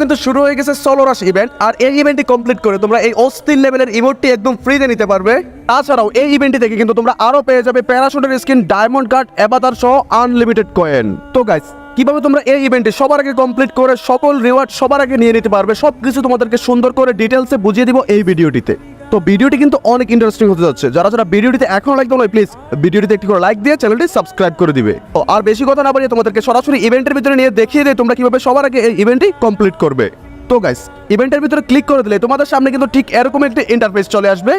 কিন্তু শুরু হয়ে গেছে ইভেন্ট আর এই ইভেন্টটি কমপ্লিট করে তোমরা এই অস্থির লেভেলের একদম ফ্রিতে নিতে পারবে। তাছাড়াও এই ইভেন্টটি কিন্তু তোমরা আরও পেয়ে যাবে ডায়মন্ড আনলিমিটেড কয়েন তো গাইস কীভাবে তোমরা এই ইভেন্টে কমপ্লিট করে সকল রিওয়ার্ড সবার আগে নিয়ে নিতে পারবে, সবকিছু তোমাদেরকে সুন্দর করে ডিটেলসে বুঝিয়ে দিব এই ভিডিওটিতে তো ভিডিওটি কিন্তু অনেক ইন্টারেস্টিং হতে যাচ্ছে। যারা যারা ভিডিওটিতে এখনও লাইক দাও প্লিজ ভিডিওটিতে একটি করে লাইক দিয়ে চ্যানেলটি সাবস্ক্রাইব করে দিবে। ও আর বেশি কথা না বাড়িয়ে তোমাদেরকে সরাসরি ইভেন্টের ভিতরে নিয়ে দেখিয়ে দেয় তোমরা কীভাবে সবার আগে এই ইভেন্টটি কমপ্লিট করবে। তো গাইস ইভেন্টের ভিতরে ক্লিক করে দিলে তোমাদের সামনে কিন্তু ঠিক এরকম একটি ইন্টারফেস চলে আসবে।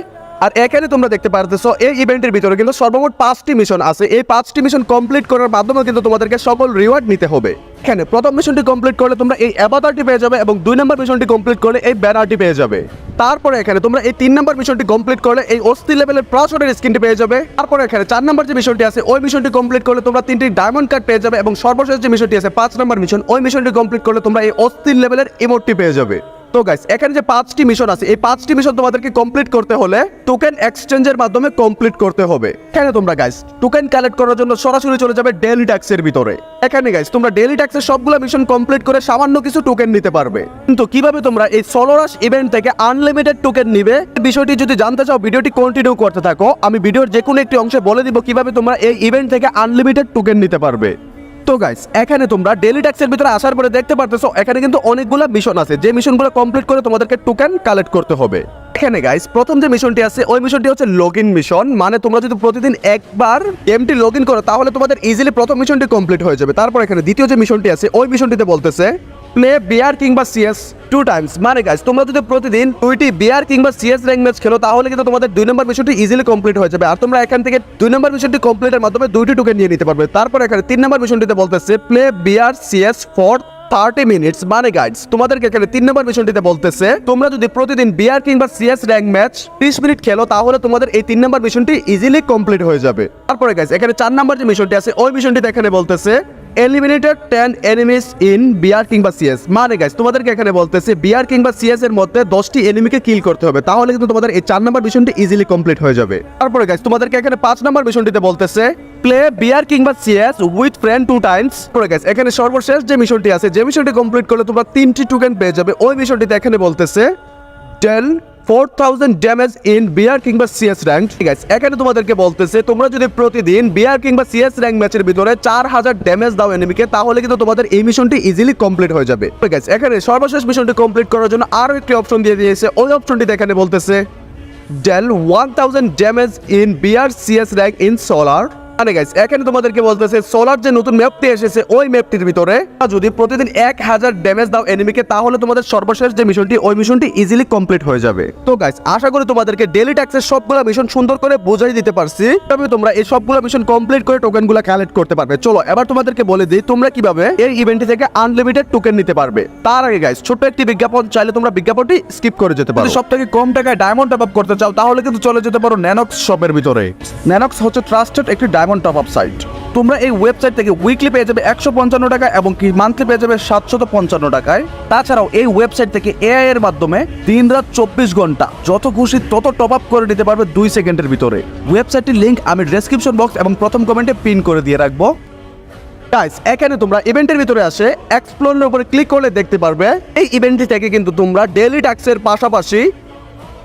আর এখানে তোমরা দেখতে পারতেছো, এই ইভেন্টের ভিতরে কিন্তু সর্বমোট পাঁচটি মিশন আছে। এই পাঁচটি মিশন কমপ্লিট করার মাধ্যমে কিন্তু তোমাদেরকে সকল রিওয়ার্ড নিতে হবে। এখানে প্রথম মিশনটি কমপ্লিট করলে তোমরা এই অ্যাভাতারটি পেয়ে যাবে এবং দুই নম্বর মিশনটি কমপ্লিট করলে এই ব্যানারটি পেয়ে যাবে। তারপরে এখানে তোমরা এই তিন নম্বর মিশনটি কমপ্লিট করলে এই অস্থি লেভেলের প্রাসরের স্কিনটি পেয়ে যাবে। তারপরে এখানে চার নম্বর যে মিশনটি আছে, ওই মিশনটি কমপ্লিট করলে তোমরা তিনটি ডায়মন্ড কার্ড পেয়ে যাবে এবং সর্বশেষ যে মিশনটি আছে, পাঁচ নম্বর মিশন ওই মিশনটি কমপ্লিট করলে তোমরা এই অস্থির লেভেলের ইমোটটি পেয়ে যাবে। তো গাইস এখানে যে পাঁচটি মিশন আছে, এই পাঁচটি মিশন তোমাদেরকে কমপ্লিট করতে হলে টোকেন এক্সচেঞ্জের মাধ্যমে কমপ্লিট করতে হবে। এখানে তোমরা গাইস টোকেন কালেক্ট করার জন্য সরাসরি চলে যাবে ডেইলি ট্যাক্সের ভিতরে। এখানে গাইস তোমরা ডেইলি ট্যাক্সের সবগুলো মিশন কমপ্লিট করে সামান্য কিছু টোকেন নিতে পারবে। কিন্তু কীভাবে তোমরা এই সোলোরাস ইভেন্ট থেকে আনলিমিটেড টোকেন নিবে বিষয়টি যদি জানতে চাও, ভিডিওটি কন্টিনিউ করতে থাকো। আমি ভিডিওর যে কোনো একটি অংশে বলে দিব কীভাবে তোমরা এই ইভেন্ট থেকে আনলিমিটেড টোকেন নিতে পারবে। তো গাইস এখানে তোমরা ডেলি ট্যাক্সের ভিতরে আসার পরে দেখতে পারতেছো, এখানে কিন্তু অনেকগুলো মিশন আছে। যে মিশনগুলো কমপ্লিট করে তোমাদেরকে টোকেন কালেক্ট করতে হবে। এখানে গাইস প্রথম যে মিশনটি আছে, ওই মিশনটি হচ্ছে লগ ইন মিশন মানে তোমরা যদি প্রতিদিন একবার গেমটি লগ ইন করো, তাহলে তোমাদের ইজিলি প্রথম মিশনটি কমপ্লিট হয়ে যাবে। তারপর এখানে দ্বিতীয় যে মিশনটি আছে, ওই মিশনটিতে বলতেছে প্লে বিআর কিংবা সিএস টু টাইমস মানে গাইস তোমরা যদি প্রতিদিন দুইটি বিআর কিংবা সিএস র্যাঙ্ক ম্যাচ খেলো, তাহলে কিন্তু তোমাদের দুই নম্বর মিশনটি ইজিলি কমপ্লিট হয়ে যাবে। আর তোমরা এখান থেকে দুই নম্বর মিশনটি কমপ্লিটের মাধ্যমে দুইটি টোকেন নিয়ে নিতে পারবে। তারপর এখানে তিন নম্বর মিশনটিতে বলতেছে play BR CS for thirty minutes মানে গাইডস তোমাদেরকে এখানে তিন নম্বর মিশনটিতে বলতেছে, তোমরা যদি প্রতিদিন বিআর কিংবা সিএস র্যাঙ্ক ম্যাচ ত্রিশ মিনিট খেলো, তাহলে তোমাদের এই তিন নম্বর মিশনটি ইজিলি কমপ্লিট হয়ে যাবে। তারপরে গাইস এখানে চার নম্বর যে মিশনটি আছে, ওই মিশনটিতে এখানে বলতেছে eliminated ten enemies in BR কিংবা সিএস মানে গাইস তোমাদেরকে এখানে বলতেছে বিআর কিংবা সিএস এর মধ্যে দশটি এনিমিকে কিল করতে হবে, তাহলে কিন্তু তোমাদের এই চার নম্বর মিশনটি ইজিলি কমপ্লিট হয়ে যাবে। তারপরে গাইস তোমাদেরকে এখানে পাঁচ নম্বর মিশনটিতে বলতেছে প্লে বিআর কিংবা CS with friend two times পরে গাইস এখানে সর্বশেষ যে মিশনটি আছে, যে মিশনটি কমপ্লিট করলে তোমরা তিনটি টোকেন পেয়ে যাবে, ওই মিশনটিতে এখানে বলতেছে ten four thousand damage in BR কিংবা সিএস র্যাঙ্ক। ঠিক আছে, এখানে তোমাদেরকে বলতেছে, তোমরা যদি প্রতিদিন বিআর কিংবা সিএস র্যাঙ্ক ম্যাচের ভিতরে চার হাজার ড্যামেজ দাও এনিমিকে তাহলে কিন্তু তোমাদের এই মিশনটি ইজিলি কমপ্লিট হয়ে যাবে। ঠিক আছে, এখানে সর্বশেষ মিশনটি কমপ্লিট করার জন্য আরও একটি অপশন দিয়ে দিয়েছে। ওই অপশনটিতে এখানে বলতেছে deal one thousand damage in BR, CS rank in solar মানে গাইস এখানে তোমাদেরকে বলতেছে সোলার যে নতুন ম্যাপটি এসেছে ওই ম্যাপটির ভিতরে যদি প্রতিদিন এক হাজার ড্যামেজ দাও এনিমিকে তাহলে তোমাদের সর্বশেষ যে মিশনটি ওই মিশনটি ইজিলি কমপ্লিট হয়ে যাবে। তো গাইস আশা করি তোমাদেরকে ডেলি ট্যাক্সের সবগুলো মিশন সুন্দর করে বোঝাই দিতে পারছি। তবে তোমরা এই সবগুলো মিশন কমপ্লিট করে টোকেনগুলো কালেক্ট করতে পারবে। চলো এবার তোমাদেরকে বলে দিই তোমরা কীভাবে এই ইভেন্টটি থেকে আনলিমিটেড টোকেন নিতে পারবে। তার আগে গাইস ছোট্ট একটি বিজ্ঞাপন চাইলে তোমরা বিজ্ঞাপনটি স্কিপ করে যেতে পারো। সব থেকে কম টাকায় ডায়মন্ড টপ আপ করতে চাও তাহলে কিন্তু চলে যেতে পারো ন্যানক্স শপের ভিতরে। ন্যানক্স হচ্ছে ট্রাস্টেড একটি ডায়মন্ড টপ আপ সাইট তোমরা এই ওয়েবসাইট থেকে উইকলি পেয়ে যাবে একশো পঞ্চান্ন টাকা এবং কি মান্থলি পেয়ে যাবে সাতশত পঞ্চান্ন টাকায়। তাছাড়াও এই ওয়েবসাইট থেকে এআই এর মাধ্যমে দিন রাত চব্বিশ ঘণ্টা, যত খুশি তত টপ আপ করে নিতে পারবে দুই সেকেন্ডের ভিতরে। ওয়েবসাইটটির লিঙ্ক আমি ডেসক্রিপশন বক্স এবং প্রথম কমেন্টে পিন করে দিয়ে রাখব। গাইস এখানে তোমরা ইভেন্টের ভিতরে আসে এক্সপ্লোরের উপরে ক্লিক করলে দেখতে পারবে। এই ইভেন্টটি থেকে কিন্তু তোমরা ডেইলি ট্যাক্সের পাশাপাশি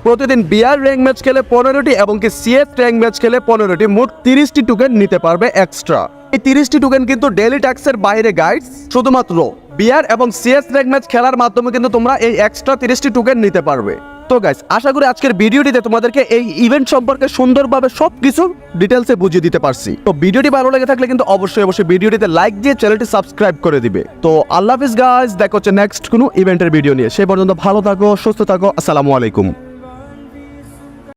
প্রতিদিন বিআর র্যাঙ্ক ম্যাচ খেলে পনেরোটি এবং কি সিএস র্যাঙ্ক ম্যাচ খেলে পনেরোটি, মোট তিরিশটি টোকেন নিতে পারবে এক্সট্রা এই তিরিশটি টোকেন কিন্তু ডেলি ট্যাক্সের বাইরে গাইডস শুধুমাত্র বিআর এবং সিএস র্যাঙ্ক ম্যাচ খেলার মাধ্যমে কিন্তু তোমরা এই এক্সট্রা তিরিশটি টোকেন নিতে পারবে। তো গাইস আশা করি আজকের ভিডিওটিতে তোমাদেরকে এই ইভেন্ট সম্পর্কে সুন্দরভাবে সবকিছু ডিটেলসে বুঝিয়ে দিতে পারছি। তো, ভিডিওটি ভালো লেগে থাকলে কিন্তু অবশ্যই অবশ্যই ভিডিওটিতে লাইক দিয়ে চ্যানেলটি সাবস্ক্রাইব করে দিবে। তো, আল্লাহ হাফিজ গাইস দেখা হচ্ছে নেক্সট কোনো ইভেন্টের ভিডিও নিয়ে। সে পর্যন্ত ভালো থাকো, সুস্থ থাকো, আসসালামু আলাইকুম।